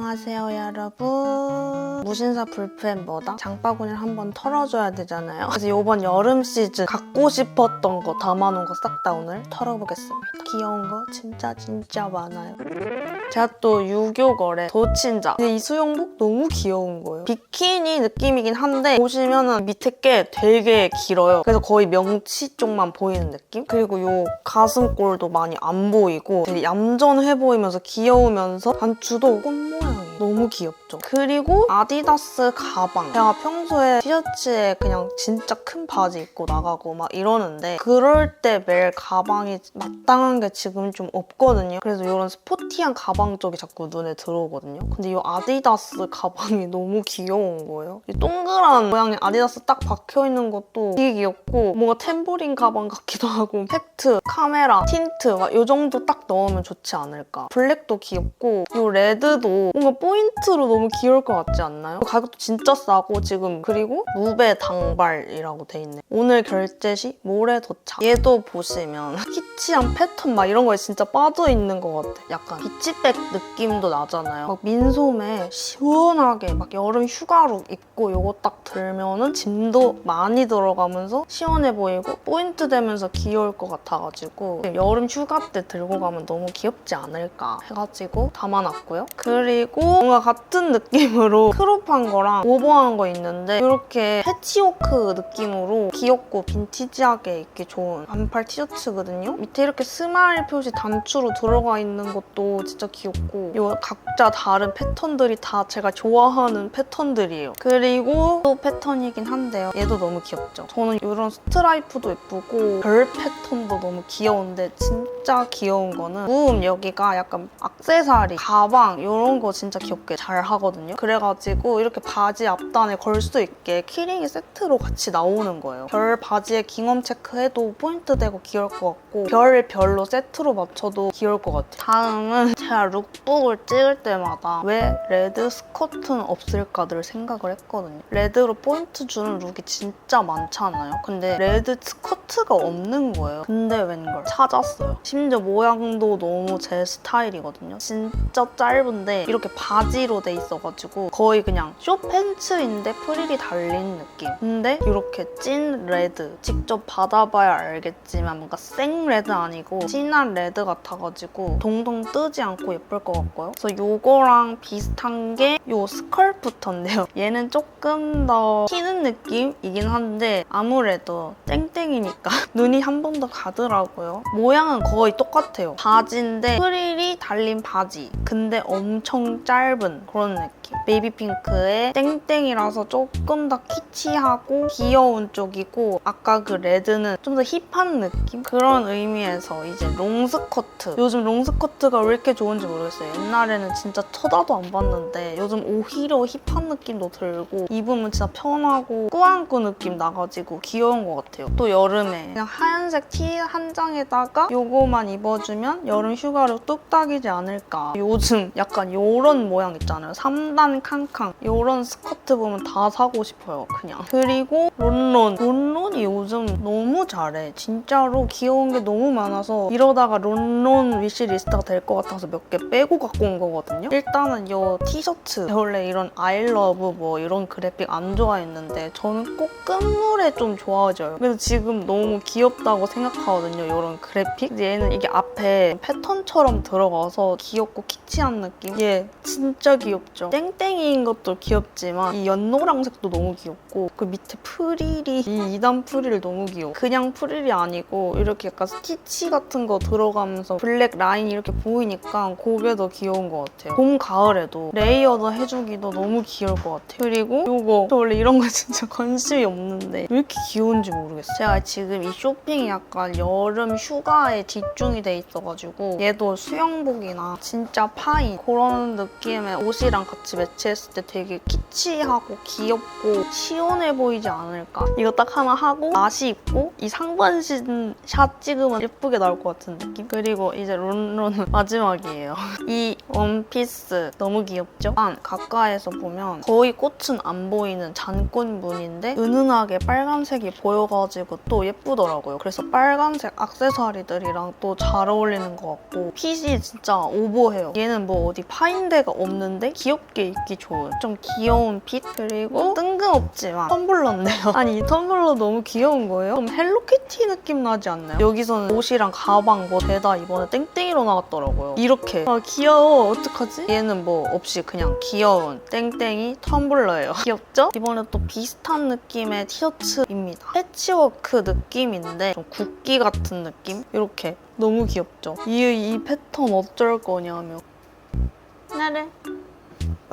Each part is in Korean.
안녕하세요 여러분. 무신사 뭐다? 장바구니를 한번 털어줘야 되잖아요. 그래서 이번 여름 시즌 갖고 싶었던 거 담아놓은 거 싹 다 오늘 털어보겠습니다. 귀여운 거 진짜 진짜 많아요. 제가 또 유교거래 도친자. 근데 이 수영복 너무 귀여운 거예요. 비키니 느낌이긴 한데 보시면은 밑에 게 되게 길어요. 그래서 거의 명치 쪽만 보이는 느낌? 그리고 요 가슴골도 많이 안 보이고 되게 얌전해 보이면서 귀여우면서 단추도 꽃 모양이 너무 귀엽죠. 그리고 아디다스 가방. 제가 평소에 티셔츠에 그냥 진짜 큰 바지 입고 나가고 막 이러는데 그럴 때 매일 가방이 마땅한 게 지금 좀 없거든요. 그래서 이런 스포티한 가방 쪽이 자꾸 눈에 들어오거든요. 근데 이 아디다스 가방이 너무 귀여운 거예요. 이 동그란 모양의 아디다스 딱 박혀있는 것도 되게 귀엽고 뭔가 템버린 가방 같기도 하고 팩트, 카메라, 틴트 막 이 정도 딱 넣으면 좋지 않을까. 블랙도 귀엽고 이 레드도 뭔가 포인트로 너무 귀여울 것 같지 않나요? 가격도 진짜 싸고 지금 그리고 무배 당발이라고 돼 있네. 오늘 결제 시 모레 도착. 얘도 보시면 키치한 패턴 막 이런 거에 진짜 빠져 있는 것 같아. 약간 비치백 느낌도 나잖아요. 막 민소매 시원하게 막 여름 휴가룩 입고 요거 딱 들면은 짐도 많이 들어가면서 시원해 보이고 포인트 되면서 귀여울 것 같아가지고 여름 휴가 때 들고 가면 너무 귀엽지 않을까 해가지고 담아놨고요. 그리고 뭔가 같은 느낌으로 크롭한 거랑 오버한 거 있는데 이렇게 패치워크 느낌으로 귀엽고 빈티지하게 입기 좋은 반팔 티셔츠거든요. 밑에 이렇게 스마일 표시 단추로 들어가 있는 것도 진짜 귀엽고 이 각자 다른 패턴들이 다 제가 좋아하는 패턴들이에요. 그리고 또 패턴이긴 한데요. 얘도 너무 귀엽죠. 저는 이런 스트라이프도 예쁘고 별 패턴도 너무 귀여운데 진짜 귀여운 거는 무음 여기가 약간 악세사리, 가방 이런 거 진짜 귀엽게 잘 하거든요. 그래가지고 이렇게 바지 앞단에 걸 수 있게 키링이 세트로 같이 나오는 거예요. 별 바지에 깅엄 체크해도 포인트 되고 귀여울 것 같고 별 별로 세트로 맞춰도 귀여울 것 같아요. 다음은 제가 룩북을 찍을 때마다 왜 레드 스커트는 없을까를 생각을 했거든요. 레드로 포인트 주는 룩이 진짜 많잖아요. 근데 레드 스커트가 없는 거예요. 근데 웬걸 찾았어요 심지어 모양도 너무 제 스타일이거든요. 진짜 짧은데 이렇게 바지로 돼 있어가지고 거의 그냥 쇼팬츠인데 프릴이 달린 느낌. 근데 이렇게 찐 레드 직접 받아봐야 알겠지만 뭔가 생 레드 아니고 진한 레드 같아가지고 동동 뜨지 않고 예쁠 것 같고요. 그래서 요거랑 비슷한 게 요 스컬프터인데요. 얘는 조금 더 튀는 느낌이긴 한데 아무래도 땡땡이니까 눈이 한 번 더 가더라고요. 모양은 거의 똑같아요. 바지인데 프릴이 달린 바지. 근데 엄청 짧은 그런 느낌 베이비 핑크의 땡땡이라서 조금 더 키치하고 귀여운 쪽이고 아까 그 레드는 좀 더 힙한 느낌? 그런 의미에서 이제 롱스커트. 요즘 롱스커트가 왜 이렇게 좋은지 모르겠어요. 옛날에는 진짜 쳐다도 안 봤는데 요즘 오히려 힙한 느낌도 들고 입으면 진짜 편하고 꾸안꾸 느낌 나가지고 귀여운 것 같아요. 또 여름에 그냥 하얀색 티 한 장에다가 요거만 입어주면 여름 휴가를 뚝 딱이지 않을까. 요즘 약간 요런 모양 있잖아요. 3단 캉캉 요런 스커트 보면 다 사고 싶어요 그냥. 그리고 론론. 론론이 요즘 너무 잘해. 진짜로 귀여운 게 너무 많아서 이러다가 론론 위시리스트가 될 것 같아서 몇 개 빼고 갖고 온 거거든요. 일단은 이 티셔츠. 원래 이런 아이러브 뭐 이런 그래픽 안 좋아했는데 저는 꼭 끝물에 좀 좋아져요. 그래서 지금 너무 귀엽다고 생각하거든요 이런 그래픽. 얘는 이게 앞에 패턴처럼 들어가서 귀엽고 키치한 느낌? 얘 진짜 귀엽죠. 땡 땡이인 것도 귀엽지만 이 연노랑색도 너무 귀엽고 그 밑에 프릴이 이 2단 프릴 너무 귀여워. 그냥 프릴이 아니고 이렇게 약간 스티치 같은 거 들어가면서 블랙 라인이 이렇게 보이니까 그게 더 귀여운 것 같아요. 봄 가을에도 레이어드 해주기도 너무 귀여울 것 같아요. 그리고 이거 저 원래 이런 거 진짜 관심이 없는데 왜 이렇게 귀여운지 모르겠어요. 제가 지금 이 쇼핑이 약간 여름 휴가에 집중이 돼 있어가지고 얘도 수영복이나 진짜 파인 그런 느낌의 옷이랑 같이 같이 매치했을 때 되게 키치하고 귀엽고 시원해 보이지 않을까? 이거 딱 하나 하고 나시 입고 이 상반신 샷 찍으면 예쁘게 나올 것 같은 느낌? 그리고 이제 론론은 마지막이에요. 이 원피스 너무 귀엽죠? 한 가까이에서 보면 거의 꽃은 안 보이는 잔꽃무늬인데 은은하게 빨간색이 보여가지고 또 예쁘더라고요. 그래서 빨간색 액세서리들이랑 또 잘 어울리는 것 같고 핏이 진짜 오버해요. 얘는 뭐 어디 파인 데가 없는데 귀엽게 입기 좋은 좀 귀여운 핏 그리고 뜬금없지만 텀블러인데요. 아니 이 텀블러 너무 귀여운 거예요. 좀 헬로키티 느낌 나지 않나요? 여기서는 옷이랑 가방 뭐 죄다 이번에 땡땡이로 나왔더라고요. 이렇게 아 귀여워 어떡하지? 얘는 뭐 없이 그냥 귀여운 땡땡이 텀블러예요. 귀엽죠? 이번에 또 비슷한 느낌의 티셔츠입니다. 패치워크 느낌인데 좀 국기 같은 느낌? 이렇게 너무 귀엽죠? 이, 이 패턴 어쩔 거냐면 나를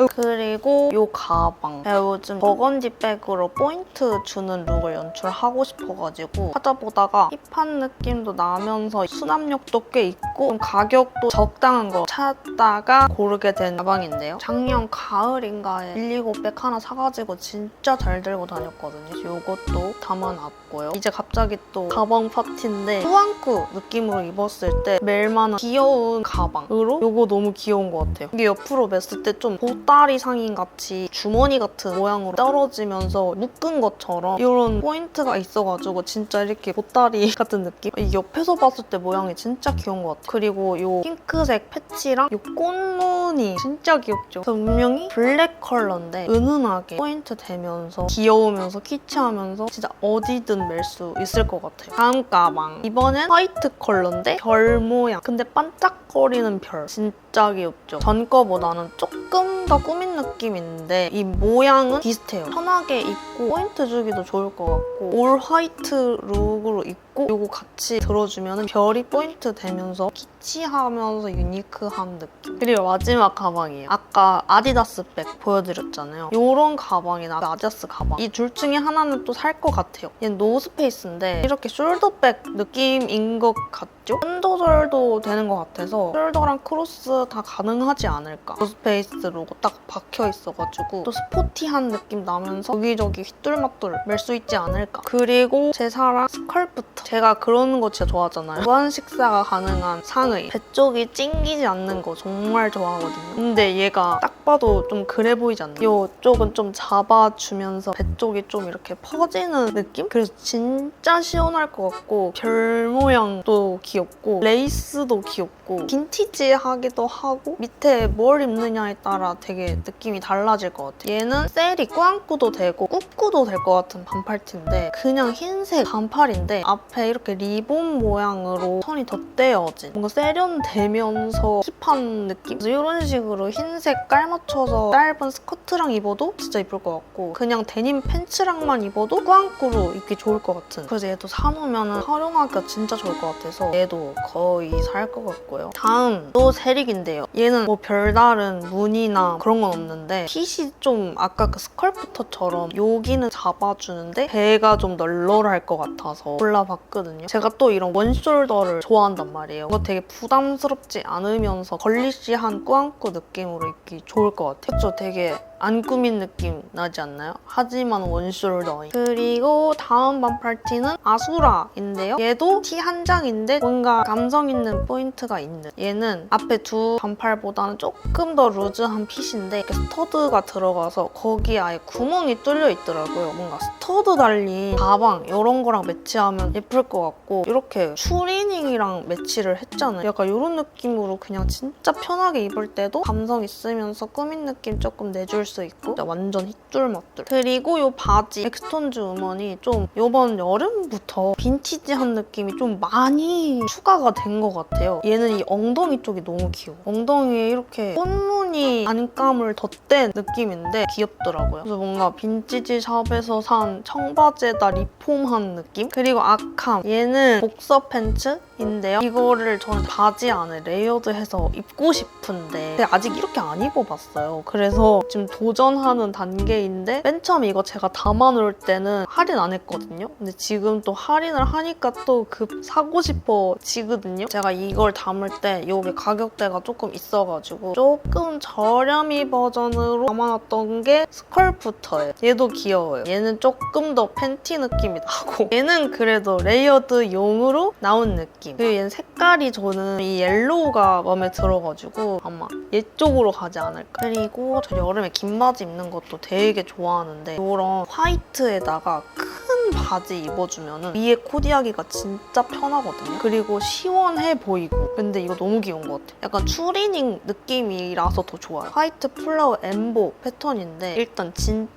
그리고 이 가방. 제가 요즘 버건디 백으로 포인트 주는 룩을 연출하고 싶어가지고 찾아보다가 힙한 느낌도 나면서 수납력도 꽤 있고 좀 가격도 적당한 거 찾다가 고르게 된 가방인데요 작년 가을인가에 129백 하나 사가지고 진짜 잘 들고 다녔거든요 이것도 담아놨고요 이제 갑자기 또 가방 파티인데 후안쿠 느낌으로 입었을 때 멜만한 귀여운 가방으로 이거 너무 귀여운 것 같아요 이게 옆으로 맸을 때 좀 보따리 상인 같이 주머니 같은 모양으로 떨어지면서 묶은 것처럼 이런 포인트가 있어가지고 진짜 이렇게 보따리 같은 느낌? 이 옆에서 봤을 때 모양이 진짜 귀여운 것 같아요. 그리고 이 핑크색 패치 랑 이 꽃무늬 진짜 귀엽죠? 그래서 분명히 블랙 컬러인데 은은하게 포인트 되면서 귀여우면서 키치하면서 진짜 어디든 멜 수 있을 것 같아요. 다음 가방. 이번엔 화이트 컬러인데 별 모양. 근데 반짝거리는 별. 진짜 귀엽죠? 전 거보다는 조금 더 꾸민 느낌인데 이 모양은 비슷해요. 편하게 입고 포인트 주기도 좋을 것 같고 올 화이트 룩으로 입고 이거 같이 들어주면 별이 포인트 되면서 키치하면서 유니크 한 느낌. 그리고 마지막 가방이에요. 아까 아디다스 백 보여드렸잖아요. 이런 가방이나 아디다스 가방. 이 둘 중에 하나는 또 살 것 같아요. 얘는 노스페이스인데 이렇게 숄더백 느낌인 것 같 죠? 끈 조절도 되는 것 같아서 숄더랑 크로스 다 가능하지 않을까. 노스페이스 로고 딱 박혀 있어가지고 또 스포티한 느낌 나면서 여기저기 휘뚤마뚤 멜 수 있지 않을까. 그리고 제 사랑 스컬프트. 제가 그러는 거 진짜 좋아하잖아요. 무한 식사가 가능한 상의. 배 쪽이 찡기지 않는 거 정말 좋아하거든요. 근데 얘가 딱 봐도 좀 그래 보이지 않나요? 이쪽은 좀 잡아주면서 배 쪽이 좀 이렇게 퍼지는 느낌? 그래서 진짜 시원할 것 같고 별 모양도 귀 엽고 레이스도 귀엽고 빈티지하기도 하고 밑에 뭘 입느냐에 따라 되게 느낌이 달라질 것 같아요. 얘는 셀이 꽝꾸도 되고 꾹꾸도 될 것 같은 반팔티인데 그냥 흰색 반팔인데 앞에 이렇게 리본 모양으로 턴이 덧대어진 뭔가 세련되면서 힙한 느낌? 이런 식으로 흰색 깔맞춰서 짧은 스커트랑 입어도 진짜 이쁠 것 같고 그냥 데님 팬츠랑만 입어도 꽝꾸로 입기 좋을 것 같은 그래서 얘도 사놓으면 활용하기가 진짜 좋을 것 같아서 얘도 거의 살 것 같고요. 다음 또 세릭인데요. 얘는 뭐 별다른 무늬나 그런 건 없는데 핏이 좀 아까 그 스컬프터처럼 여기는 잡아주는데 배가 좀 널널할 것 같아서 골라봤거든요. 제가 또 이런 원숄더를 좋아한단 말이에요. 이거 되게 부담스럽지 않으면서 걸리시한 꾸안꾸 느낌으로 입기 좋을 것 같아요. 그쵸? 되게 안 꾸민 느낌 나지 않나요? 하지만 원숄더인. 그리고 다음 반팔티는 아수라인데요. 얘도 티 한 장인데 뭔가 감성 있는 포인트가 있는. 얘는 앞에 두 반팔보다는 조금 더 루즈한 핏인데 스터드가 들어가서 거기에 아예 구멍이 뚫려 있더라고요. 뭔가 스터드 달린 가방 이런 거랑 매치하면 예쁠 것 같고 이렇게 추리닝이랑 매치를 했잖아요. 약간 이런 느낌으로 그냥 진짜 편하게 입을 때도 감성 있으면서 꾸민 느낌 조금 내줄 수 있고 진짜 완전 휘뚤마뚤. 그리고 이 바지 엑스톤즈 우먼이 좀 이번 여름부터 빈티지한 느낌이 좀 많이 추가가 된 것 같아요. 얘는 이 엉덩이 쪽이 너무 귀여워. 엉덩이에 이렇게 꽃무늬 안감을 덧댄 느낌인데 귀엽더라고요. 그래서 뭔가 빈티지 샵에서 산 청바지에다 리폼한 느낌? 그리고 아캄. 얘는 복서 팬츠인데요. 이거를 저는 바지 안에 레이어드해서 입고 싶은데 아직 이렇게 안 입어봤어요. 그래서 지금 도 전하는 단계인데 맨 처음에 이거 제가 담아놓을 때는 할인 안 했거든요. 근데 지금 또 할인을 하니까 또 급 사고 싶어지거든요. 제가 이걸 담을 때 이게 가격대가 조금 있어가지고 조금 저렴이 버전으로 담아놨던 게 스컬프터예요. 얘도 귀여워요. 얘는 조금 더 팬티 느낌이 나고 얘는 그래도 레이어드 용으로 나온 느낌. 그리고 얘는 색깔이 저는 이 옐로우가 마음에 들어가지고 아마 얘 쪽으로 가지 않을까. 그리고 저 여름에 긴 바지 입는 것도 되게 좋아하는데 이런 화이트에다가 큰 바지 입어주면 위에 코디하기가 진짜 편하거든요. 그리고 시원해 보이고. 근데 이거 너무 귀여운 것 같아요. 약간 추리닝 느낌이라서 더 좋아요. 화이트 플라워 엠보 패턴인데 일단 진짜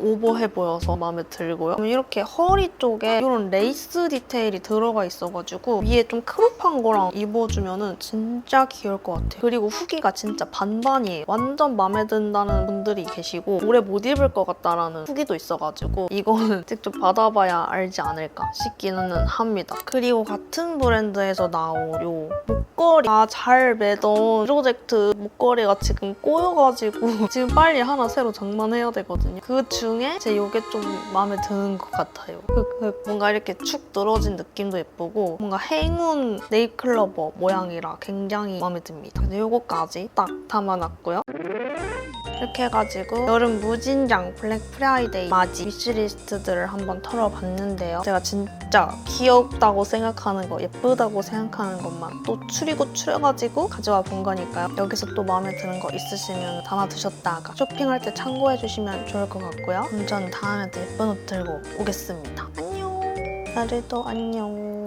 오버해 보여서 마음에 들고요. 이렇게 허리 쪽에 이런 레이스 디테일이 들어가 있어가지고 위에 좀 크롭한 거랑 입어주면 진짜 귀여울 것 같아요. 그리고 후기가 진짜 반반이에요. 완전 마음에 든다는 분들이 계시고 오래 못 입을 것 같다라는 후기도 있어가지고 이거는 직접 받아봐야 알지 않을까 싶기는 합니다. 그리고 같은 브랜드에서 나온 요 목걸이 아, 잘 매던 프로젝트 목걸이가 지금 꼬여가지고 지금 빨리 하나 새로 장만해야 되거든요. 그 중에 제 요게 좀 마음에 드는 것 같아요. 그, 그 뭔가 이렇게 축 늘어진 느낌도 예쁘고 뭔가 행운 네이클러버 모양이라 굉장히 마음에 듭니다. 그래서 요거까지 딱 담아놨고요. 이렇게 해가지고 여름 무진장 블랙 프라이데이 맞이 위시리스트들을 한번 털어봤는데요. 제가 진짜 귀엽다고 생각하는 거, 예쁘다고 생각하는 것만 또 추리고 추려가지고 가져와 본 거니까요. 여기서 또 마음에 드는 거 있으시면 담아 두셨다가 쇼핑할 때 참고해주시면 좋을 것 같고요. 그럼 저는 다음에 또 예쁜 옷 들고 오겠습니다. 안녕! 나들도 안녕!